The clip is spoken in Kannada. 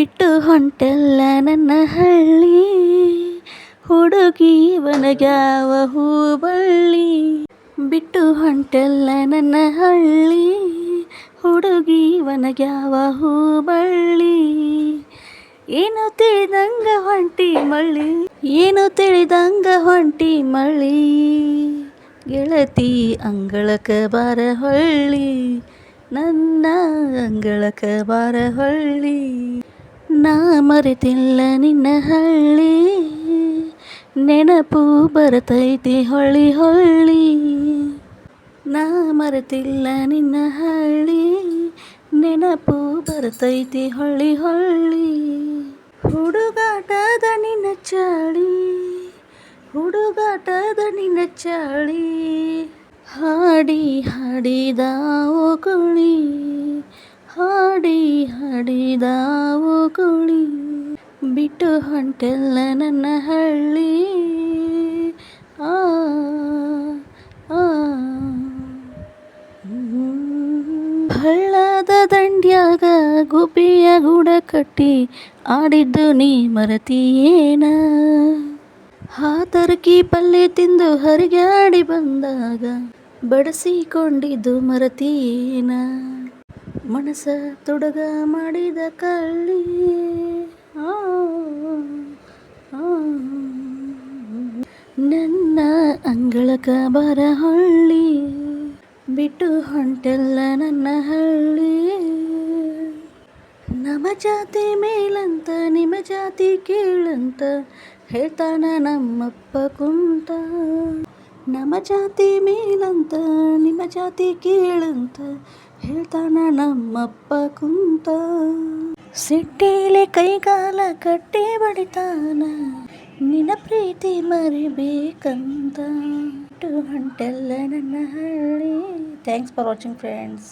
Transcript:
ಬಿಟ್ಟು ಹೊಂಟಲ್ಲ ನನ್ನ ಹಳ್ಳಿ. ಹುಡುಗಿ ವನಗ್ಯಾವ ಹೂಬಳ್ಳಿ. ಬಿಟ್ಟು ಹೊಂಟಲ್ಲ ನನ್ನ ಹಳ್ಳಿ. ಹುಡುಗಿ ವನಗ್ಯಾವ ಹೂಬಳ್ಳಿ. ಏನು ತಿಳಿದಂಗ ಹೊಂಟಿ ಮಳ್ಳಿ. ಏನು ತಿಳಿದಂಗ ಹೊಂಟಿ ಮಳ್ಳಿ. ಗೆಳತಿ ಅಂಗಳಕ ಬಾರ ಹೊಳ್ಳಿ. ನನ್ನ ಅಂಗಳಕ ಬಾರ ಹೊಳ್ಳಿ. ಮರೆತಿಲ್ಲ ನಿನ್ನ ಹಳ್ಳಿ. ನೆನಪು ಬರತೈತಿ ಹೊಳ್ಳಿ ಹೊಳ್ಳಿ. ನಾ ಮರೆತಿಲ್ಲ ನಿನ್ನ ಹಳ್ಳಿ. ನೆನಪು ಬರತೈತಿ ಹೊಳ್ಳಿ ಹೊಳ್ಳಿ. ಹುಡುಗಾಟದ ನಿನ್ನ ಚಾಳಿ. ಹುಡುಗಾಟದ ನಿನ್ನ ಚಾಳಿ. ಹಾಡಿ ಹಾಡಿದ ಓಕುಳಿ ಹಾಡಿ ಹಾಡಿದ ಓಕುಳಿ ಬಿಟ್ಟು ಹೊಂಟೆಲ್ಲ ನನ್ನ ಹಳ್ಳಿ. ಆ. ಹಳ್ಳದ ದಂಡ್ಯಾಗ ಗುಬ್ಬಿಯ ಗೂಡ ಕಟ್ಟಿ ಆಡಿದ್ದು ನೀ ಮರತಿಯೇನ? ಹಾತರಕಿ ಪಲ್ಲೆ ತಿಂದು ಹರಿಗಾಡಿ ಬಂದಾಗ ಬಡಿಸಿಕೊಂಡಿದ್ದು ಮರತಿಯೇನ? ಮನಸ ತೊಡಗ ಮಾಡಿದ ಕಳ್ಳಿ ಆ, ಆ. ನನ್ನ ಅಂಗಳಕ ಬರಹಳ್ಳಿ, ಬಿಟ್ಟು ಹೊಂಟೆಲ್ಲ ನನ್ನ ಹಳ್ಳಿ. ನಮ್ಮ ಜಾತಿ ಮೇಲಂತ, ನಿಮ್ಮ ಜಾತಿ ಕೇಳಂತ, ಹೇಳ್ತಾನ ನಮ್ಮಪ್ಪ ಕುಂತ. ನಮ್ಮ ಜಾತಿ ಮೇಲಂತ, ನಿಮ್ಮ ಜಾತಿ ಕೇಳಂತ, ಹೇಳ್ತಾನ ನಮ್ಮಪ್ಪ ಕುಂತ. ಸಿಟ್ಟೇಲೆ ಕೈಗಾಲ ಕಟ್ಟಿ ಬಡಿತಾನ ಪ್ರೀತಿ ಮರಿಬೇಕಂತ ಬಿಟ್ಟು ಹೊಂಟೆಲ್ಲ ನನ್ನ ಹಳ್ಳಿ ಥ್ಯಾಂಕ್ಸ್ ಫಾರ್ ವಾಚಿಂಗ್ ಫ್ರೆಂಡ್ಸ್